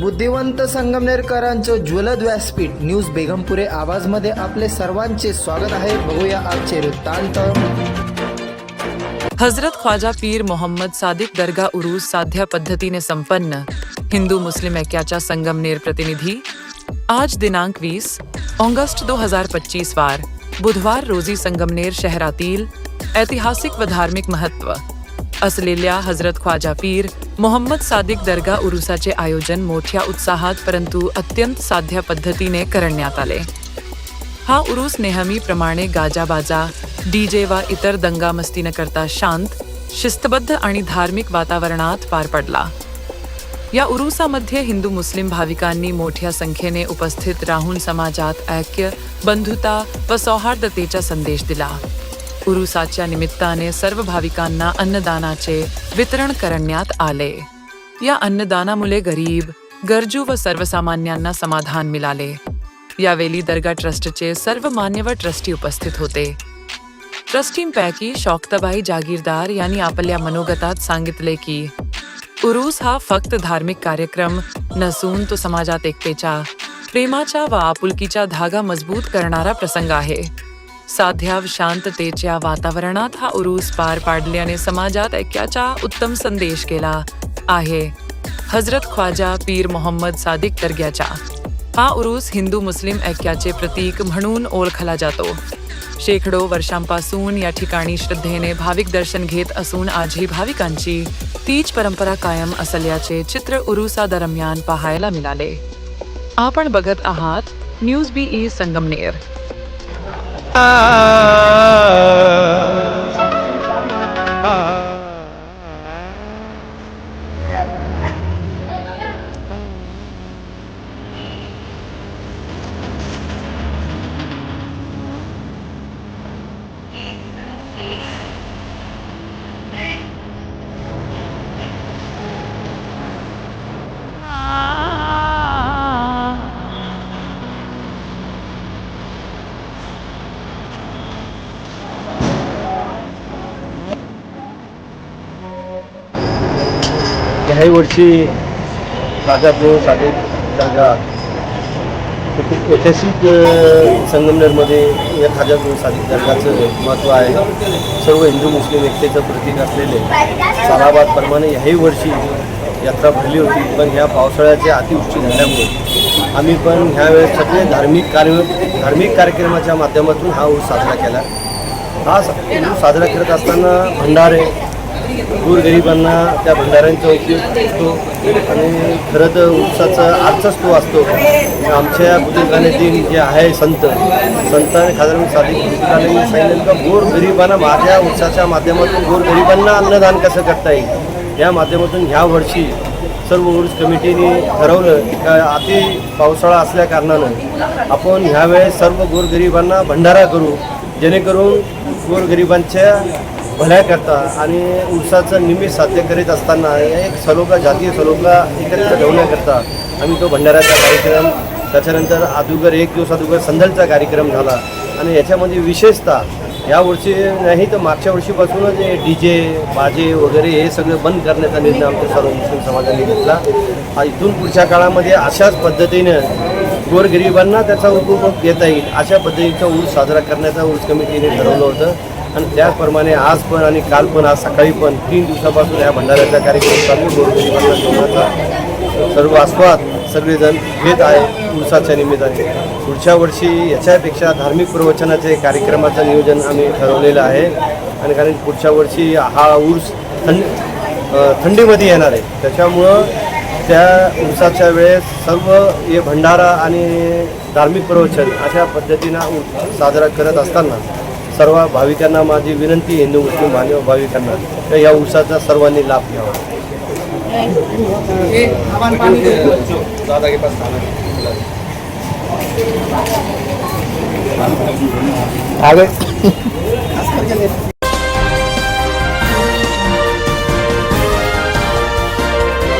बुद्धिवंत संगमनेरकरांचं ज्वलद व्यासपीठ न्यूज बेगमपुरे आवाजमध्ये आपले सर्वांचे स्वागत आहे. बघूया आजचे वृत्तांत. हजरत ख्वाजा पीर मोहम्मद सादिक दर्गा उरूस साध्या पद्धतीने संपन्न. हिंदू मुस्लिम ऐक्याच्या संगमनेर प्रतिनिधी. आज दिनांक वीस ऑगस्ट दो हजार पच्चीस वार. बुधवार रोजी संगमनेर शहरातील ऐतिहासिक व धार्मिक महत्त्व असलेल्या हजरत ख्वाजा पीर मोहम्मद सादिक दर्गा उरुसाचे आयोजन मोठ्या उत्साहात परंतु अत्यंत साध्या पद्धतीने करण्यात आले. हा उरूस नेहमीप्रमाणे गाजाबाजा डीजे वा इतर दंगामस्ती न करता शांत शिस्तबद्ध आणि धार्मिक वातावरणात पार पडला. या उरुसामध्ये हिंदू मुस्लिम भाविकांनी मोठ्या संख्येने उपस्थित राहून समाजात ऐक्य बंधुता व सौहार्दतेचा संदेश दिला. उरुसाच्या निमित्ताने सर्व भाविकांना अन्नदानाचे वितरण करण्यात आले. या अन्नदानामुळे गरीब गरजू व सर्वसामान्यांना समाधान मिळाले. यावेळी दर्गा ट्रस्टचे सर्व मान्यवर ट्रस्टी उपस्थित होते. ट्रस्टींपैकी शौकताबाई जागीरदार यांनी आपल्या मनोगतात सांगितले की उरूस हा फक्त धार्मिक कार्यक्रम नसून तो समाजात एकतेच्या प्रेमाच्या व आपुलकीचा धागा मजबूत करणारा प्रसंग आहे. साध्या शांततेच्या वातावरणात हा उरूस पार पाडल्याने समाजात ऐक्याचा उत्तम संदेश केला आहे. हजरत ख्वाजा पीर मोहम्मद सादिक दर्ग्याचा हा उरूस हिंदू मुस्लिम ऐक्याचे प्रतीक म्हणून ओळखला जातो. शेकडो वर्षांपासून या ठिकाणी श्रद्धेने भाविक दर्शन घेत असून आजही भाविकांची तीच परंपरा कायम असल्याचे चित्र उरुसा दरम्यान पाहायला मिळाले. आपण बघत आहात news B E Sangamner. ah, ah. ह्याही वर्षी राजापूर साधे जागा हे खूप ऐतिहासिक संगमनेरमध्ये या खाजापूर साधिक दर्गाचं महत्त्व आहे. सर्व हिंदू मुस्लिम एकतेचं प्रतीक असलेले सालाबादप्रमाणे याही वर्षी यात्रा भरली होती. पण ह्या पावसाळ्याचे अतिवृष्टी झाल्यामुळे आम्ही पण ह्यावेळेस सगळे धार्मिक कार्य धार्मिक कार्यक्रमाच्या माध्यमातून हा ऊस साजरा केला. हा ऊस साजरा करत असताना भंडारे गोरगरिबांना त्या भंडाऱ्यांचा उपयोग असतो आणि खरं तर उत्साचा अर्थच तो असतो आमच्या बुजुर्गाने जे आहे संत संतांनी खासदार साधिक बुजुर्गाने सांगितलं का गोरगरिबांना माझ्या उत्साहाच्या माध्यमातून गोरगरिबांना अन्नदान कसं करता येईल? या माध्यमातून ह्या वर्षी सर्व उर्स कमिटीने ठरवलं का अति पावसाळा असल्या कारणानं आपण ह्यावेळेस सर्व गोरगरिबांना भंडारा करू जेणेकरून गोरगरिबांच्या भल्याकरता आणि उरसाचं निमित्त साध्य करीत असताना एक सलोखा जातीय सलोखा एकत्रित ठेवण्याकरता आम्ही तो भंडाऱ्याचा कार्यक्रम त्याच्यानंतर अदुगर एक दिवस अदुगर संदलचा कार्यक्रम झाला. आणि याच्यामध्ये विशेषतः यावर्षी नाही तर मागच्या वर्षीपासूनच डी जे बाजे वगैरे हे सगळं बंद करण्याचा निर्णय आमच्या सर्व मुस्लिम समाजाने घेतला. इथून पुढच्या काळामध्ये अशाच पद्धतीनं गोरगरिबांना त्याचा उपभोग घेता येईल अशा पद्धतीचा ऊस साजरा करण्याचा ऊस कमिटीने ठरवलं होतं. आणि त्याचप्रमाणे आज पण आणि काल पण आज सकाळी पण तीन दिवसापासून या भंडाऱ्याचा कार्यक्रम चालू आहे. गोरगरिबांना जेवणाचा सर्व आस्वाद सगळेजण घेत आहे उरसाच्या निमित्ताने. पुढच्या वर्षी याच्यापेक्षा धार्मिक प्रवचनाचे कार्यक्रमाचं नियोजन आम्ही ठरवलेलं आहे. आणि कारण पुढच्या वर्षी हा ऊस थंड थंडीमध्ये येणार आहे. त्याच्यामुळं त्या उसाच्या वेळेस सर्व हे भंडारा आणि धार्मिक प्रवचन अशा पद्धतीनं साजरा करत असताना सर्व भाविकांना माझी विनंती हिंदू मुस्लिम मानव भाविकांना. तर या उसाचा सर्वांनी लाभ घ्यावा. आगे.